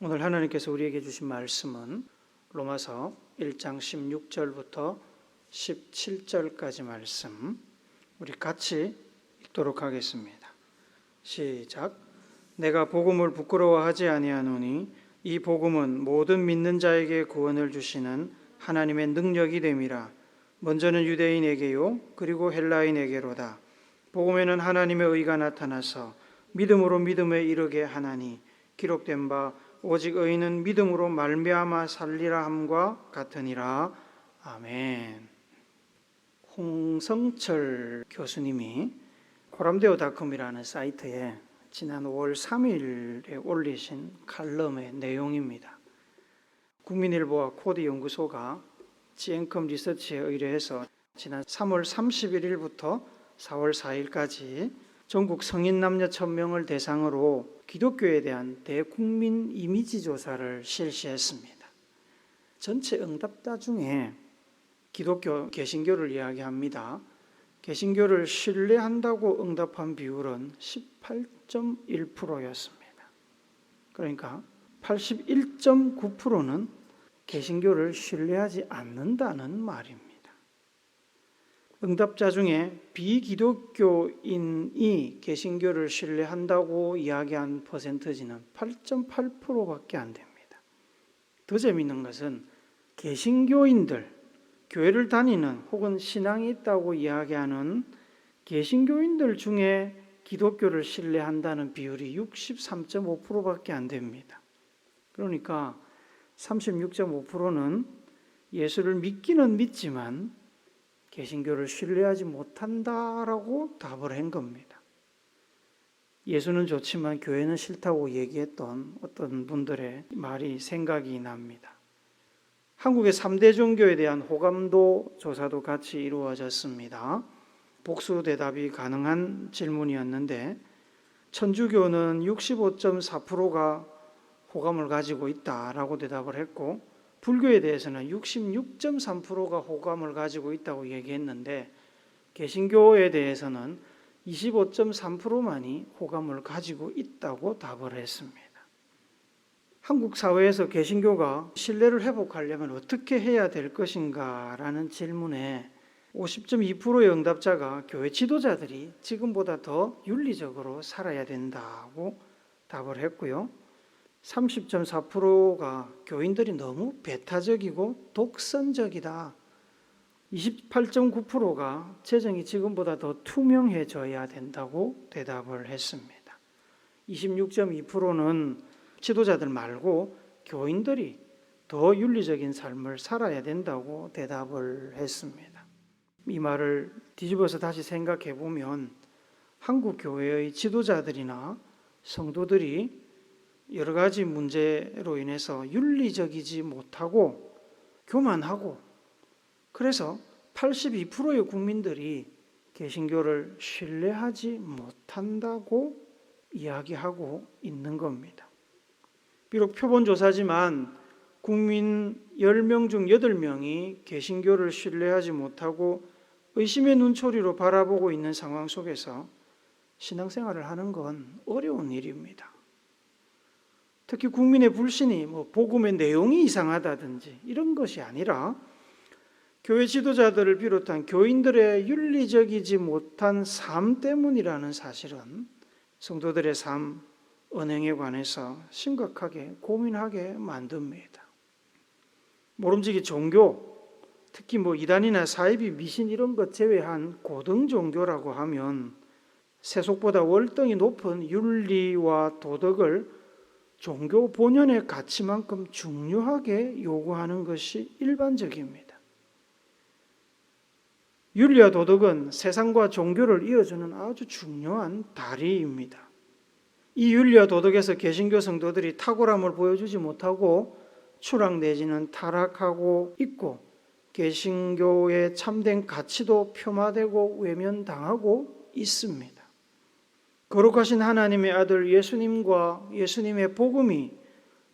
오늘 하나님께서 우리에게 주신 말씀은 로마서 1장 16절부터 17절까지 말씀 우리 같이 읽도록 하겠습니다. 시작. 내가 복음을 부끄러워하지 아니하노니 이 복음은 모든 믿는 자에게 구원을 주시는 하나님의 능력이 됨이라. 먼저는 유대인에게요 그리고 헬라인에게로다. 복음에는 하나님의 의가 나타나서 믿음으로 믿음에 이르게 하나니 기록된 바 오직 의인은 믿음으로 말미암아 살리라 함과 같으니라. 아멘. 홍성철 교수님이 코람데오닷컴이라는 사이트에 지난 5월 3일에 올리신 칼럼의 내용입니다. 국민일보와 코디 연구소가 지앤컴 리서치에 의뢰해서 지난 3월 31일부터 4월 4일까지 전국 성인 남녀 1000명을 대상으로 기독교에 대한 대국민 이미지 조사를 실시했습니다. 전체 응답자 중에 기독교 개신교를 이야기합니다. 개신교를 신뢰한다고 응답한 비율은 18.1%였습니다. 그러니까 81.9%는 개신교를 신뢰하지 않는다는 말입니다. 응답자 중에 비기독교인이 개신교를 신뢰한다고 이야기한 퍼센트지는 8.8%밖에 안 됩니다. 더 재미있는 것은 개신교인들, 교회를 다니는 혹은 신앙이 있다고 이야기하는 개신교인들 중에 기독교를 신뢰한다는 비율이 63.5%밖에 안 됩니다. 그러니까 36.5%는 예수를 믿기는 믿지만 개신교를 신뢰하지 못한다라고 답을 한 겁니다. 예수는 좋지만 교회는 싫다고 얘기했던 어떤 분들의 말이 생각이 납니다. 한국의 3대 종교에 대한 호감도 조사도 같이 이루어졌습니다. 복수 대답이 가능한 질문이었는데 천주교는 65.4%가 호감을 가지고 있다라고 대답을 했고 불교에 대해서는 66.3%가 호감을 가지고 있다고 얘기했는데 개신교에 대해서는 25.3%만이 호감을 가지고 있다고 답을 했습니다. 한국 사회에서 개신교가 신뢰를 회복하려면 어떻게 해야 될 것인가라는 질문에 50.2%의 응답자가 교회 지도자들이 지금보다 더 윤리적으로 살아야 된다고 답을 했고요. 30.4%가 교인들이 너무 배타적이고 독선적이다. 28.9%가 재정이 지금보다 더 투명해져야 된다고 대답을 했습니다. 26.2%는 지도자들 말고 교인들이 더 윤리적인 삶을 살아야 된다고 대답을 했습니다. 이 말을 뒤집어서 다시 생각해 보면 한국 교회의 지도자들이나 성도들이 여러 가지 문제로 인해서 윤리적이지 못하고 교만하고 그래서 82%의 국민들이 개신교를 신뢰하지 못한다고 이야기하고 있는 겁니다. 비록 표본조사지만 국민 10명 중 8명이 개신교를 신뢰하지 못하고 의심의 눈초리로 바라보고 있는 상황 속에서 신앙생활을 하는 건 어려운 일입니다. 특히 국민의 불신이 뭐 복음의 내용이 이상하다든지 이런 것이 아니라 교회 지도자들을 비롯한 교인들의 윤리적이지 못한 삶 때문이라는 사실은 성도들의 삶 언행에 관해서 심각하게 고민하게 만듭니다. 모름지기 종교, 특히 뭐 이단이나 사이비 미신 이런 것 제외한 고등 종교라고 하면 세속보다 월등히 높은 윤리와 도덕을 종교 본연의 가치만큼 중요하게 요구하는 것이 일반적입니다. 윤리와 도덕은 세상과 종교를 이어주는 아주 중요한 다리입니다. 이 윤리와 도덕에서 개신교 성도들이 탁월함을 보여주지 못하고 추락 내지는 타락하고 있고 개신교의 참된 가치도 폄하되고 외면당하고 있습니다. 거룩하신 하나님의 아들 예수님과 예수님의 복음이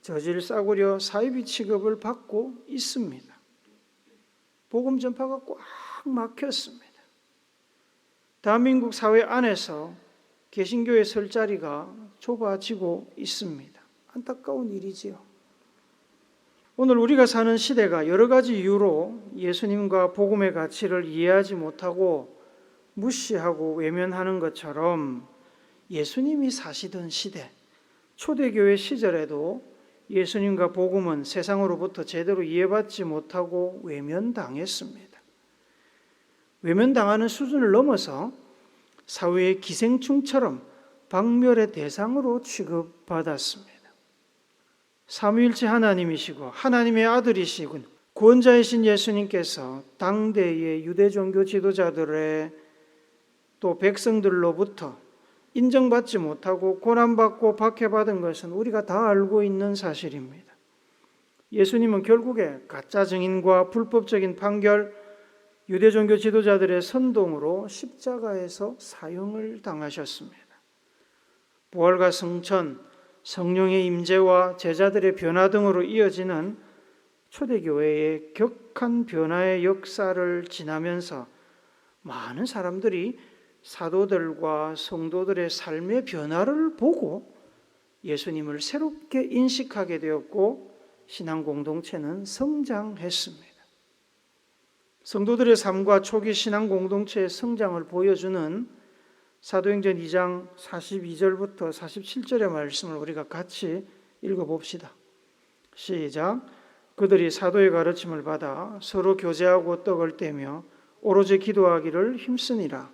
저질 싸구려 사이비 취급을 받고 있습니다. 복음 전파가 꽉 막혔습니다. 대한민국 사회 안에서 개신교의 설 자리가 좁아지고 있습니다. 안타까운 일이지요. 오늘 우리가 사는 시대가 여러 가지 이유로 예수님과 복음의 가치를 이해하지 못하고 무시하고 외면하는 것처럼 예수님이 사시던 시대, 초대교회 시절에도 예수님과 복음은 세상으로부터 제대로 이해받지 못하고 외면당했습니다. 외면당하는 수준을 넘어서 사회의 기생충처럼 박멸의 대상으로 취급받았습니다. 삼위일체 하나님이시고 하나님의 아들이시고 구원자이신 예수님께서 당대의 유대 종교 지도자들의 또 백성들로부터 인정받지 못하고 고난받고 박해받은 것은 우리가 다 알고 있는 사실입니다. 예수님은 결국에 가짜 증인과 불법적인 판결, 유대 종교 지도자들의 선동으로 십자가에서 사형을 당하셨습니다. 부활과 성천, 성령의 임재와 제자들의 변화 등으로 이어지는 초대교회의 격한 변화의 역사를 지나면서 많은 사람들이 사도들과 성도들의 삶의 변화를 보고 예수님을 새롭게 인식하게 되었고 신앙 공동체는 성장했습니다. 성도들의 삶과 초기 신앙 공동체의 성장을 보여주는 사도행전 2장 42절부터 47절의 말씀을 우리가 같이 읽어봅시다. 시작. 그들이 사도의 가르침을 받아 서로 교제하고 떡을 떼며 오로지 기도하기를 힘쓰니라.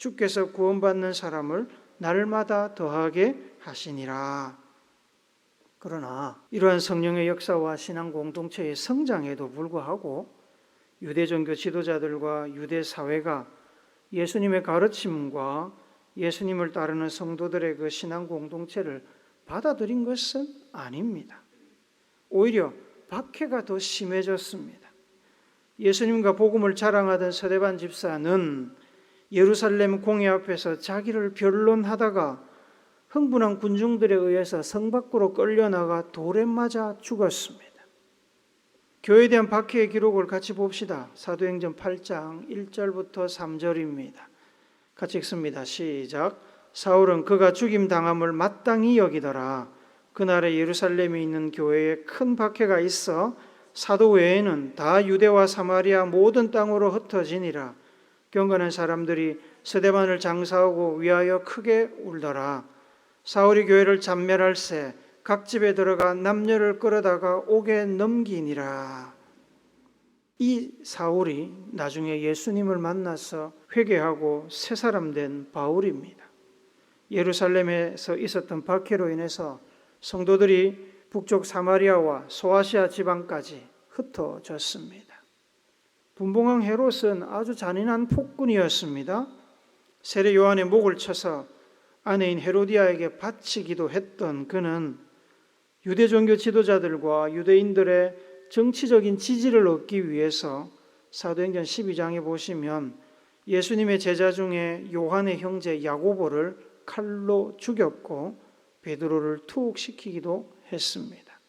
주께서 구원받는 사람을 날마다 더하게 하시니라. 그러나 이러한 성령의 역사와 신앙 공동체의 성장에도 불구하고 유대 종교 지도자들과 유대 사회가 예수님의 가르침과 예수님을 따르는 성도들의 그 신앙 공동체를 받아들인 것은 아닙니다. 오히려 박해가 더 심해졌습니다. 예수님과 복음을 자랑하던 서대반 집사는 예루살렘 공회 앞에서 자기를 변론하다가 흥분한 군중들에 의해서 성 밖으로 끌려나가 돌에 맞아 죽었습니다. 교회에 대한 박해의 기록을 같이 봅시다. 사도행전 8장 1절부터 3절입니다. 같이 읽습니다. 시작. 사울은 그가 죽임 당함을 마땅히 여기더라. 그날에 예루살렘에 있는 교회에 큰 박해가 있어 사도 외에는 다 유대와 사마리아 모든 땅으로 흩어지니라. 경건한 사람들이 서대반을 장사하고 위하여 크게 울더라. 사울이 교회를 잔멸할 새 각 집에 들어가 남녀를 끌어다가 옥에 넘기니라. 이 사울이 나중에 예수님을 만나서 회개하고 새 사람 된 바울입니다. 예루살렘에서 있었던 박해로 인해서 성도들이 북쪽 사마리아와 소아시아 지방까지 흩어졌습니다. 분봉왕 헤롯은 아주 잔인한 폭군이었습니다. 세례 요한의 목을 쳐서 아내인 헤로디아에게 바치기도 했던 그는 유대 종교 지도자들과 유대인들의 정치적인 지지를 얻기 위해서 사도행전 12장에 보시면 예수님의 제자 중에 요한의 형제 야고보를 칼로 죽였고 베드로를 투옥시키기도 했습니다.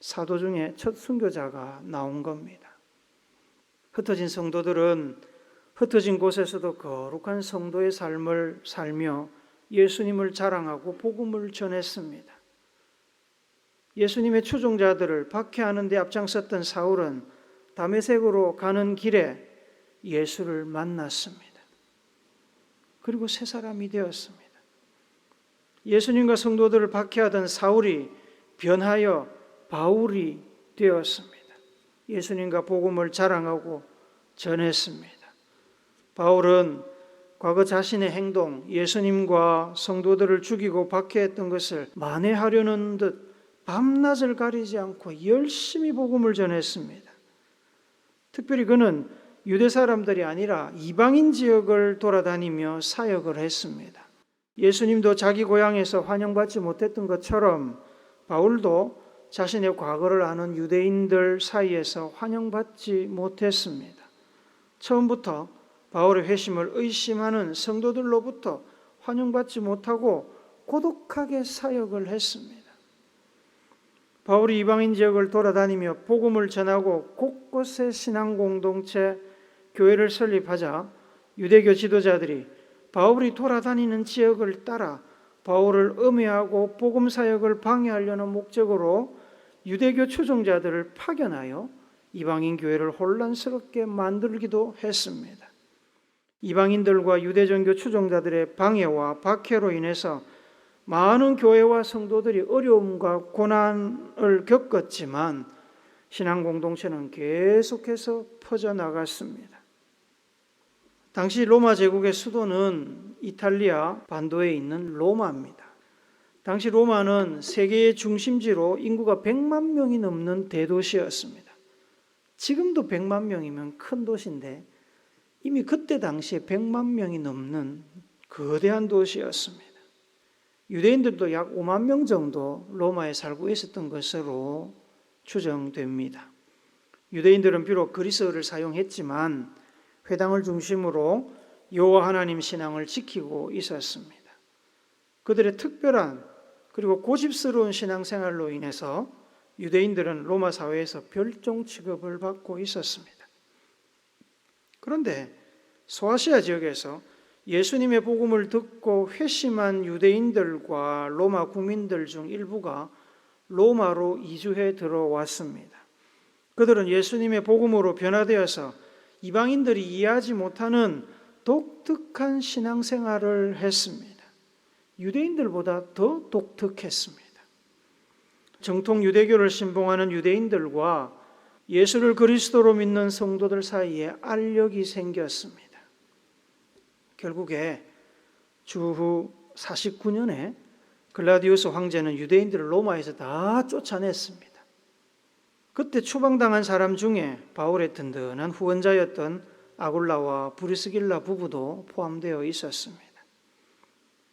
사도 중에 첫 순교자가 나온 겁니다. 흩어진 성도들은 흩어진 곳에서도 거룩한 성도의 삶을 살며 예수님을 자랑하고 복음을 전했습니다. 예수님의 추종자들을 박해하는 데 앞장섰던 사울은 다메섹으로 가는 길에 예수를 만났습니다. 그리고 새 사람이 되었습니다. 예수님과 성도들을 박해하던 사울이 변하여 바울이 되었습니다. 예수님과 복음을 자랑하고 전했습니다. 바울은 과거 자신의 행동, 예수님과 성도들을 죽이고 박해했던 것을 만회하려는 듯 밤낮을 가리지 않고 열심히 복음을 전했습니다. 특별히 그는 유대 사람들이 아니라 이방인 지역을 돌아다니며 사역을 했습니다. 예수님도 자기 고향에서 환영받지 못했던 것처럼 바울도 자신의 과거를 아는 유대인들 사이에서 환영받지 못했습니다. 처음부터 바울의 회심을 의심하는 성도들로부터 환영받지 못하고 고독하게 사역을 했습니다. 바울이 이방인 지역을 돌아다니며 복음을 전하고 곳곳에 신앙 공동체 교회를 설립하자 유대교 지도자들이 바울이 돌아다니는 지역을 따라 바울을 음해하고 복음 사역을 방해하려는 목적으로 유대교 추종자들을 파견하여 이방인 교회를 혼란스럽게 만들기도 했습니다. 이방인들과 유대종교 추종자들의 방해와 박해로 인해서 많은 교회와 성도들이 어려움과 고난을 겪었지만 신앙 공동체는 계속해서 퍼져나갔습니다. 당시 로마 제국의 수도는 이탈리아 반도에 있는 로마입니다. 당시 로마는 세계의 중심지로 인구가 100만 명이 넘는 대도시였습니다. 지금도 100만 명이면 큰 도시인데 이미 그때 당시에 100만 명이 넘는 거대한 도시였습니다. 유대인들도 약 5만 명 정도 로마에 살고 있었던 것으로 추정됩니다. 유대인들은 비록 그리스어를 사용했지만 회당을 중심으로 여호와 하나님 신앙을 지키고 있었습니다. 그들의 특별한 그리고 고집스러운 신앙생활로 인해서 유대인들은 로마 사회에서 별종 취급을 받고 있었습니다. 그런데 소아시아 지역에서 예수님의 복음을 듣고 회심한 유대인들과 로마 국민들 중 일부가 로마로 이주해 들어왔습니다. 그들은 예수님의 복음으로 변화되어서 이방인들이 이해하지 못하는 독특한 신앙생활을 했습니다. 유대인들보다 더 독특했습니다. 정통 유대교를 신봉하는 유대인들과 예수를 그리스도로 믿는 성도들 사이에 알력이 생겼습니다. 결국에 주후 49년에 글라디우스 황제는 유대인들을 로마에서 다 쫓아냈습니다. 그때 추방당한 사람 중에 바울의 든든한 후원자였던 아굴라와 브리스길라 부부도 포함되어 있었습니다.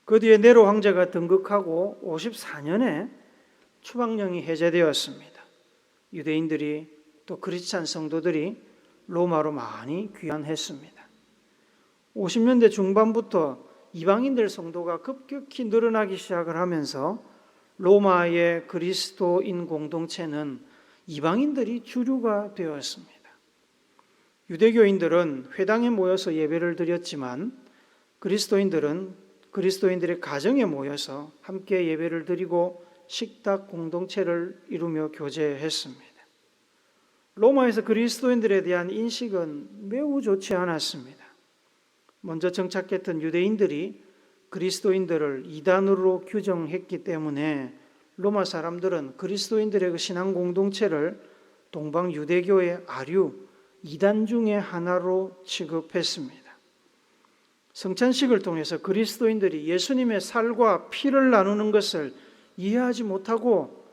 그 뒤에 네로 황제가 등극하고 54년에 추방령이 해제되었습니다. 유대인들이 또 크리스찬 성도들이 로마로 많이 귀환했습니다. 50년대 중반부터 이방인들 성도가 급격히 늘어나기 시작을 하면서 로마의 그리스도인 공동체는 이방인들이 주류가 되었습니다. 유대교인들은 회당에 모여서 예배를 드렸지만 그리스도인들은 그리스도인들의 가정에 모여서 함께 예배를 드리고 식탁 공동체를 이루며 교제했습니다. 로마에서 그리스도인들에 대한 인식은 매우 좋지 않았습니다. 먼저 정착했던 유대인들이 그리스도인들을 이단으로 규정했기 때문에 로마 사람들은 그리스도인들의 그 신앙 공동체를 동방 유대교의 아류 이단 중의 하나로 취급했습니다. 성찬식을 통해서 그리스도인들이 예수님의 살과 피를 나누는 것을 이해하지 못하고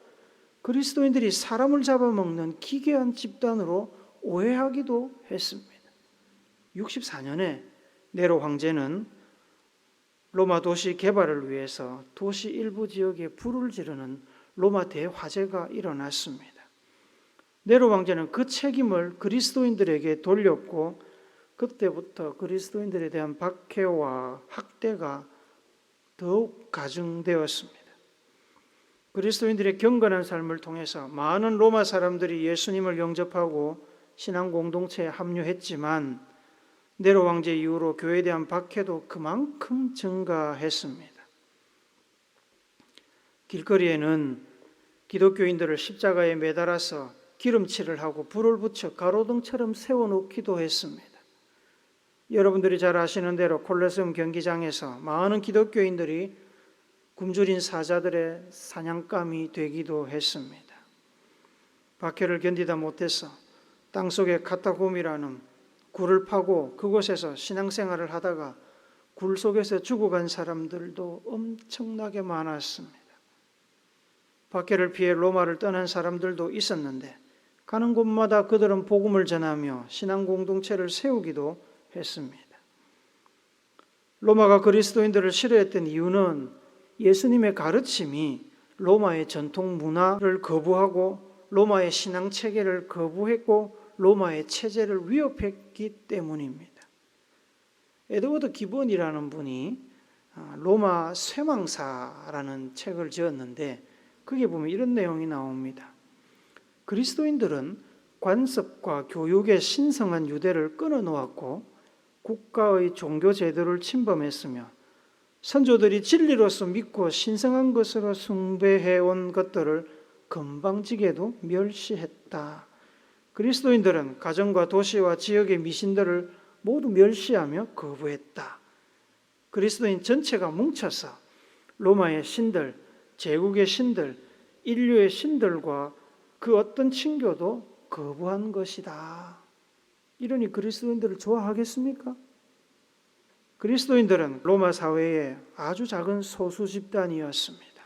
그리스도인들이 사람을 잡아먹는 기괴한 집단으로 오해하기도 했습니다. 64년에 네로 황제는 로마 도시 개발을 위해서 도시 일부 지역에 불을 지르는 로마 대화재가 일어났습니다. 네로 황제는 그 책임을 그리스도인들에게 돌렸고 그때부터 그리스도인들에 대한 박해와 학대가 더욱 가중되었습니다. 그리스도인들의 경건한 삶을 통해서 많은 로마 사람들이 예수님을 영접하고 신앙 공동체에 합류했지만 네로 황제 이후로 교회에 대한 박해도 그만큼 증가했습니다. 길거리에는 기독교인들을 십자가에 매달아서 기름칠을 하고 불을 붙여 가로등처럼 세워놓기도 했습니다. 여러분들이 잘 아시는 대로 콜레세움 경기장에서 많은 기독교인들이 굶주린 사자들의 사냥감이 되기도 했습니다. 박해를 견디다 못해서 땅속에 카타콤이라는 굴을 파고 그곳에서 신앙생활을 하다가 굴 속에서 죽어간 사람들도 엄청나게 많았습니다. 박해를 피해 로마를 떠난 사람들도 있었는데 가는 곳마다 그들은 복음을 전하며 신앙 공동체를 세우기도 했습니다. 로마가 그리스도인들을 싫어했던 이유는 예수님의 가르침이 로마의 전통 문화를 거부하고 로마의 신앙 체계를 거부했고 로마의 체제를 위협했기 때문입니다. 에드워드 기본이라는 분이 아, 로마 쇠망사라는 책을 지었는데 거기에 보면 이런 내용이 나옵니다. 그리스도인들은 관습과 교육의 신성한 유대를 끊어 놓았고 국가의 종교 제도를 침범했으며 선조들이 진리로서 믿고 신성한 것으로 숭배해온 것들을 건방지게도 멸시했다. 그리스도인들은 가정과 도시와 지역의 미신들을 모두 멸시하며 거부했다. 그리스도인 전체가 뭉쳐서 로마의 신들, 제국의 신들, 인류의 신들과 그 어떤 친교도 거부한 것이다. 이러니 그리스도인들을 좋아하겠습니까? 그리스도인들은 로마 사회의 아주 작은 소수 집단이었습니다.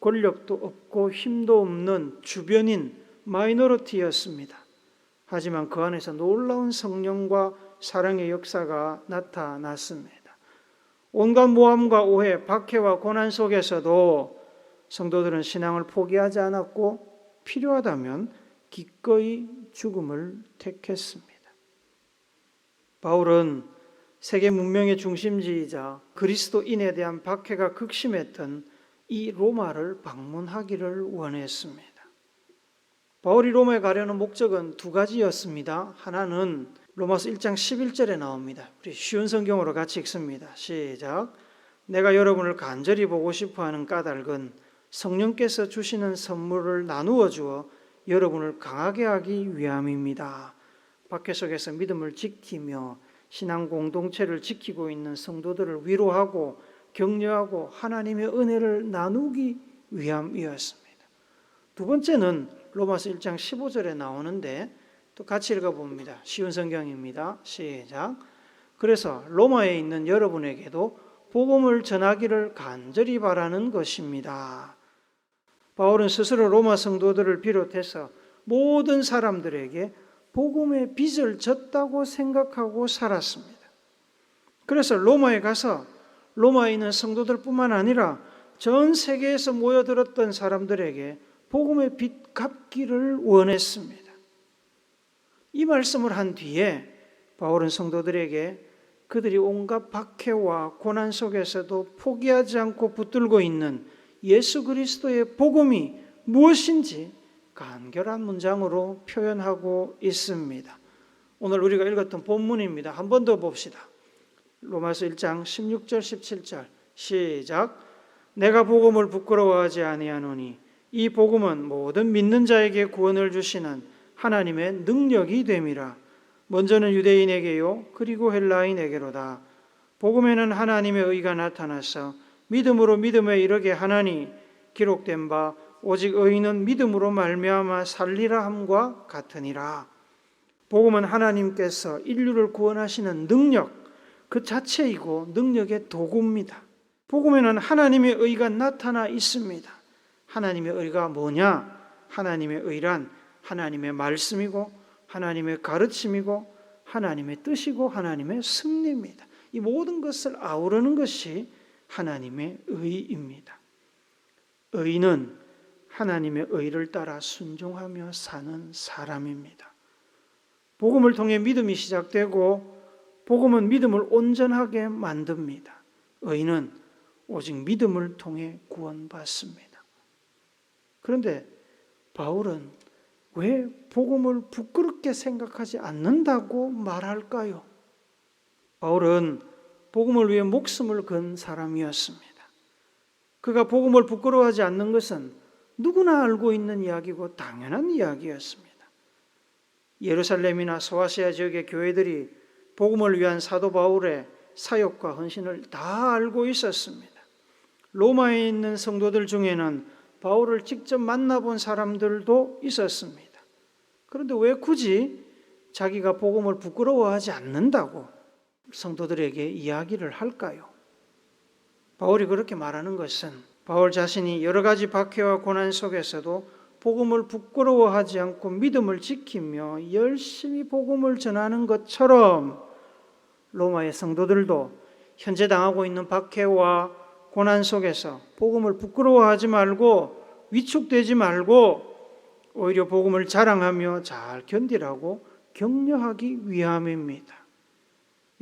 권력도 없고 힘도 없는 주변인 마이너리티였습니다. 하지만 그 안에서 놀라운 성령과 사랑의 역사가 나타났습니다. 온갖 모함과 오해, 박해와 고난 속에서도 성도들은 신앙을 포기하지 않았고 필요하다면 기꺼이 죽음을 택했습니다. 바울은 세계 문명의 중심지이자 그리스도인에 대한 박해가 극심했던 이 로마를 방문하기를 원했습니다. 바울이 로마에 가려는 목적은 두 가지였습니다. 하나는 로마서 1장 11절에 나옵니다. 우리 쉬운 성경으로 같이 읽습니다. 시작. 내가 여러분을 간절히 보고 싶어 하는 까닭은 성령께서 주시는 선물을 나누어 주어 여러분을 강하게 하기 위함입니다. 박해 속에서 믿음을 지키며 신앙 공동체를 지키고 있는 성도들을 위로하고 격려하고 하나님의 은혜를 나누기 위함이었습니다. 두 번째는 로마서 1장 15절에 나오는데 또 같이 읽어봅니다. 쉬운 성경입니다. 시작. 그래서 로마에 있는 여러분에게도 복음을 전하기를 간절히 바라는 것입니다. 바울은 스스로 로마 성도들을 비롯해서 모든 사람들에게 복음의 빚을 졌다고 생각하고 살았습니다. 그래서 로마에 가서 로마에 있는 성도들뿐만 아니라 전 세계에서 모여들었던 사람들에게 복음의 빚 갚기를 원했습니다. 이 말씀을 한 뒤에 바울은 성도들에게 그들이 온갖 박해와 고난 속에서도 포기하지 않고 붙들고 있는 예수 그리스도의 복음이 무엇인지 간결한 문장으로 표현하고 있습니다. 오늘 우리가 읽었던 본문입니다. 한 번 더 봅시다. 로마서 1장 16절 17절 시작 내가 복음을 부끄러워하지 아니하노니 이 복음은 모든 믿는 자에게 구원을 주시는 하나님의 능력이 됨이라. 먼저는 유대인에게요, 그리고 헬라인에게로다. 복음에는 하나님의 의가 나타나서 믿음으로 믿음에 이르게 하나니 기록된 바 오직 의인은 믿음으로 말미암아 살리라 함과 같으니라. 복음은 하나님께서 인류를 구원하시는 능력 그 자체이고 능력의 도구입니다. 복음에는 하나님의 의가 나타나 있습니다. 하나님의 의가 뭐냐? 하나님의 의란 하나님의 말씀이고 하나님의 가르침이고 하나님의 뜻이고 하나님의 승리입니다. 이 모든 것을 아우르는 것이 하나님의 의입니다. 의는 하나님의 의를 따라 순종하며 사는 사람입니다. 복음을 통해 믿음이 시작되고 복음은 믿음을 온전하게 만듭니다. 의는 오직 믿음을 통해 구원받습니다. 그런데 바울은 왜 복음을 부끄럽게 생각하지 않는다고 말할까요? 바울은 복음을 위해 목숨을 건 사람이었습니다. 그가 복음을 부끄러워하지 않는 것은 누구나 알고 있는 이야기고 당연한 이야기였습니다. 예루살렘이나 소아시아 지역의 교회들이 복음을 위한 사도 바울의 사역과 헌신을 다 알고 있었습니다. 로마에 있는 성도들 중에는 바울을 직접 만나본 사람들도 있었습니다. 그런데 왜 굳이 자기가 복음을 부끄러워하지 않는다고 성도들에게 이야기를 할까요? 바울이 그렇게 말하는 것은 바울 자신이 여러 가지 박해와 고난 속에서도 복음을 부끄러워하지 않고 믿음을 지키며 열심히 복음을 전하는 것처럼 로마의 성도들도 현재 당하고 있는 박해와 고난 속에서 복음을 부끄러워하지 말고 위축되지 말고 오히려 복음을 자랑하며 잘 견디라고 격려하기 위함입니다.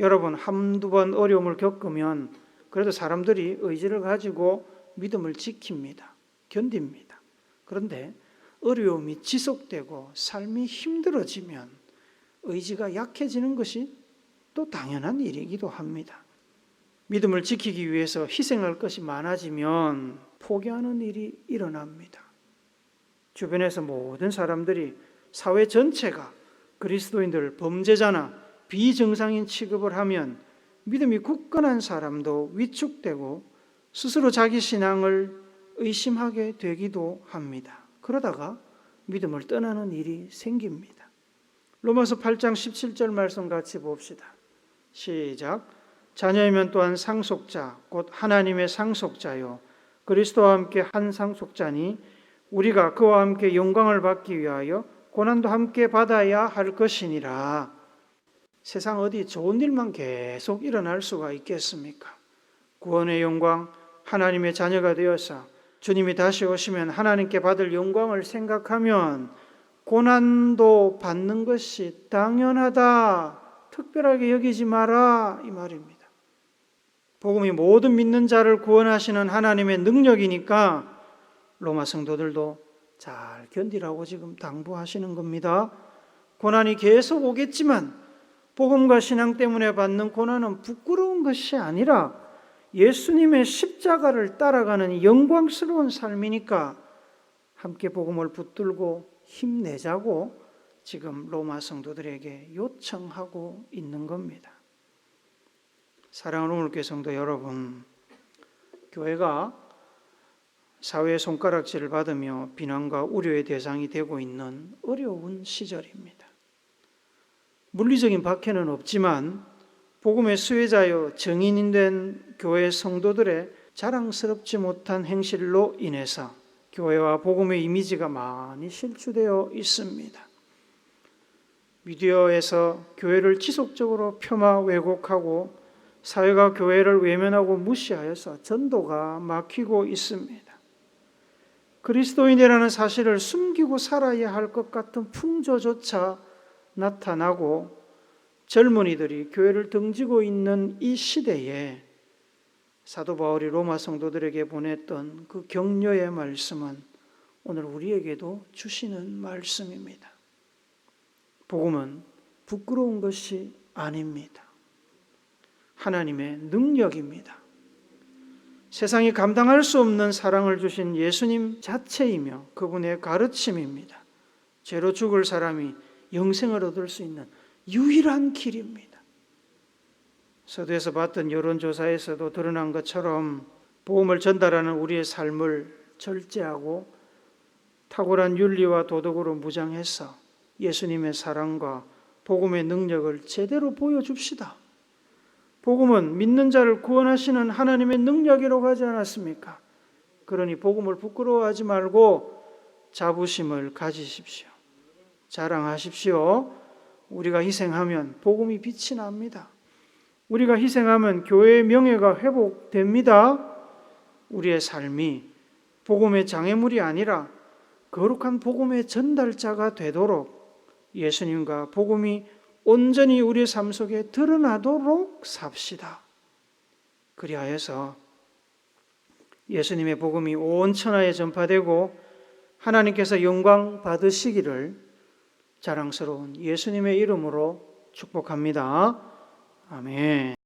여러분 한두 번 어려움을 겪으면 그래도 사람들이 의지를 가지고 믿음을 지킵니다. 견딥니다. 그런데 어려움이 지속되고 삶이 힘들어지면 의지가 약해지는 것이 또 당연한 일이기도 합니다. 믿음을 지키기 위해서 희생할 것이 많아지면 포기하는 일이 일어납니다. 주변에서 모든 사람들이 사회 전체가 그리스도인들을 범죄자나 비정상인 취급을 하면 믿음이 굳건한 사람도 위축되고 스스로 자기 신앙을 의심하게 되기도 합니다. 그러다가 믿음을 떠나는 일이 생깁니다. 로마서 8장 17절 말씀 같이 봅시다. 시작. 자녀이면 또한 상속자, 곧 하나님의 상속자요. 그리스도와 함께 한 상속자니 우리가 그와 함께 영광을 받기 위하여 고난도 함께 받아야 할 것이니라. 세상 어디 좋은 일만 계속 일어날 수가 있겠습니까? 구원의 영광, 하나님의 자녀가 되어서 주님이 다시 오시면 하나님께 받을 영광을 생각하면 고난도 받는 것이 당연하다. 특별하게 여기지 마라. 이 말입니다. 복음이 모든 믿는 자를 구원하시는 하나님의 능력이니까 로마 성도들도 잘 견디라고 지금 당부하시는 겁니다. 고난이 계속 오겠지만 복음과 신앙 때문에 받는 고난은 부끄러운 것이 아니라 예수님의 십자가를 따라가는 영광스러운 삶이니까 함께 복음을 붙들고 힘내자고 지금 로마 성도들에게 요청하고 있는 겁니다. 사랑하는 우리 성도 여러분, 교회가 사회의 손가락질을 받으며 비난과 우려의 대상이 되고 있는 어려운 시절입니다. 물리적인 박해는 없지만 복음의 수혜자여 정인인 된 교회 성도들의 자랑스럽지 못한 행실로 인해서 교회와 복음의 이미지가 많이 실추되어 있습니다. 미디어에서 교회를 지속적으로 폄하 왜곡하고 사회가 교회를 외면하고 무시하여서 전도가 막히고 있습니다. 그리스도인이라는 사실을 숨기고 살아야 할 것 같은 풍조조차 나타나고 젊은이들이 교회를 등지고 있는 이 시대에 사도 바울이 로마 성도들에게 보냈던 그 격려의 말씀은 오늘 우리에게도 주시는 말씀입니다. 복음은 부끄러운 것이 아닙니다. 하나님의 능력입니다. 세상이 감당할 수 없는 사랑을 주신 예수님 자체이며 그분의 가르침입니다. 죄로 죽을 사람이 영생을 얻을 수 있는 유일한 길입니다. 서두에서 봤던 여론조사에서도 드러난 것처럼 복음을 전달하는 우리의 삶을 절제하고 탁월한 윤리와 도덕으로 무장해서 예수님의 사랑과 복음의 능력을 제대로 보여줍시다. 복음은 믿는 자를 구원하시는 하나님의 능력이라고 하지 않았습니까? 그러니 복음을 부끄러워하지 말고 자부심을 가지십시오. 자랑하십시오. 우리가 희생하면 복음이 빛이 납니다. 우리가 희생하면 교회의 명예가 회복됩니다. 우리의 삶이 복음의 장애물이 아니라 거룩한 복음의 전달자가 되도록 예수님과 복음이 온전히 우리 삶 속에 드러나도록 삽시다. 그리하여서 예수님의 복음이 온 천하에 전파되고 하나님께서 영광 받으시기를 자랑스러운 예수님의 이름으로 축복합니다. 아멘.